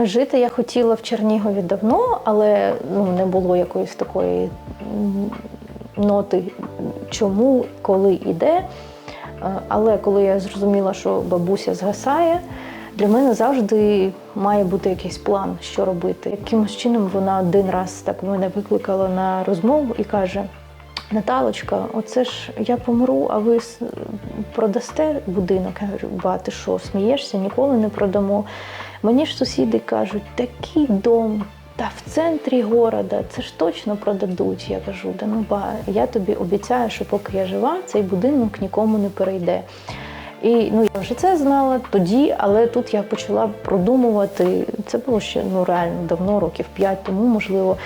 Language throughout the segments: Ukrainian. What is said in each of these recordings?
Жити я хотіла в Чернігові давно, але ну, не було якоїсь такої ноти, чому, коли і де. Але коли я зрозуміла, що бабуся згасає, для мене завжди має бути якийсь план, що робити. Якимось чином вона один раз так мене викликала на розмову і каже: Наталочка, оце ж я помру, а ви продасте будинок? Я говорю, ба, ти що, смієшся, ніколи не продамо. Мені ж сусіди кажуть, такий дом, та в центрі города, це ж точно продадуть. Я кажу, да ну ба, я тобі обіцяю, що поки я жива, цей будинок нікому не перейде. І ну я вже це знала тоді, але тут я почала продумувати. Це було ще ну реально давно, років п'ять тому, можливо.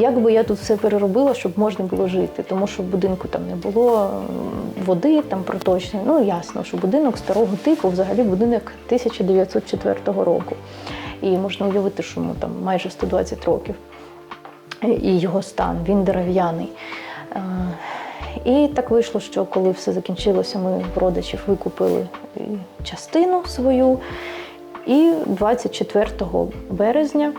Як би я тут все переробила, щоб можна було жити, тому що в будинку там не було води там проточної. Ну ясно, що будинок старого типу, взагалі будинок 1904 року. І можна уявити, що йому там майже 120 років. І його стан, він дерев'яний. Е, І так вийшло, що коли все закінчилося, ми в родичів викупили е, частину свою. І 24 березня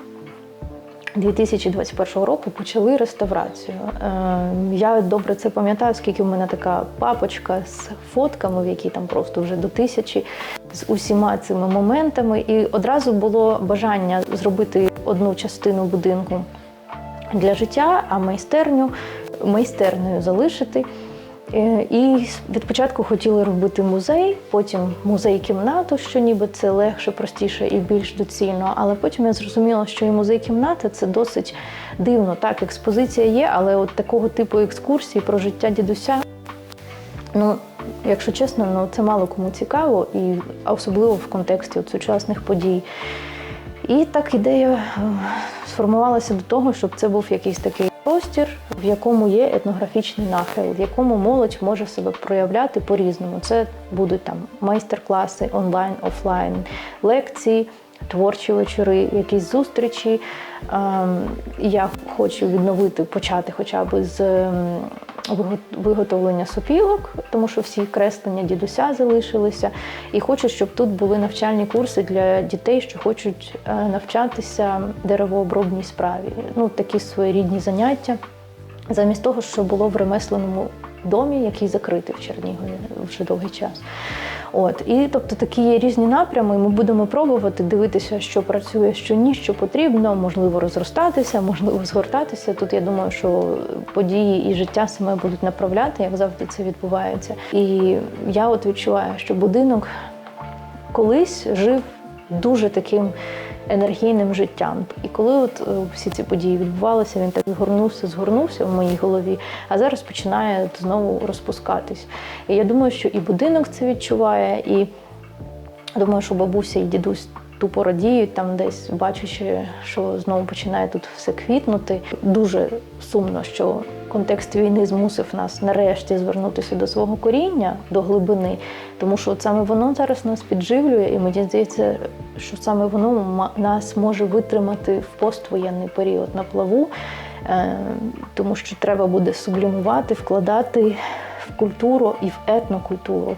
2021 року почали реставрацію. Е, Я добре це пам'ятаю, скільки в мене така папочка з фотками, в якій там просто вже до тисячі, з усіма цими моментами. І одразу було бажання зробити одну частину будинку для життя, а майстерню майстерною залишити. Е, І від початку хотіли робити музей, потім музей-кімнату, що ніби це легше, простіше і більш доцільно. Але потім я зрозуміла, що і музей-кімната це досить дивно. Так, експозиція є, але от такого типу екскурсії про життя дідуся. Ну, якщо чесно, ну це мало кому цікаво, і особливо в контексті от сучасних подій. І так ідея е, сформувалася до того, щоб це був якийсь такий простір, в якому є етнографічний нахил, в якому молодь може себе проявляти по-різному. Це будуть там майстер-класи, онлайн, офлайн, лекції, творчі вечори, якісь зустрічі. Ем, Я хочу відновити, почати хоча б з ем, виготовлення сопілок, тому що всі креслення дідуся залишилися. І хочу, щоб тут були навчальні курси для дітей, що хочуть е, навчатися деревообробній справі. Ну, такі своєрідні заняття, замість того, що було в ремесленому домі, який закритий в Чернігові вже довгий час. От і тобто такі є різні напрями. Ми будемо пробувати дивитися, що працює, що ні, що потрібно, можливо, розростатися, можливо, згортатися. Тут я думаю, що події і життя саме будуть направляти, як завжди це відбувається. І я от відчуваю, що будинок колись жив дуже таким енергійним життям. І коли от е, всі ці події відбувалися, він так згорнувся, згорнувся в моїй голові, а зараз починає знову розпускатись. І я думаю, що і будинок це відчуває, і думаю, що бабуся і дідусь тупо радіють там десь, бачачи, що знову починає тут все квітнути. Дуже сумно, що контекст війни змусив нас нарешті звернутися до свого коріння, до глибини, тому що саме воно зараз нас підживлює, і мені здається, що саме воно нас може витримати в поствоєнний період на плаву, е, тому що треба буде сублімувати, вкладати в культуру і в етнокультуру.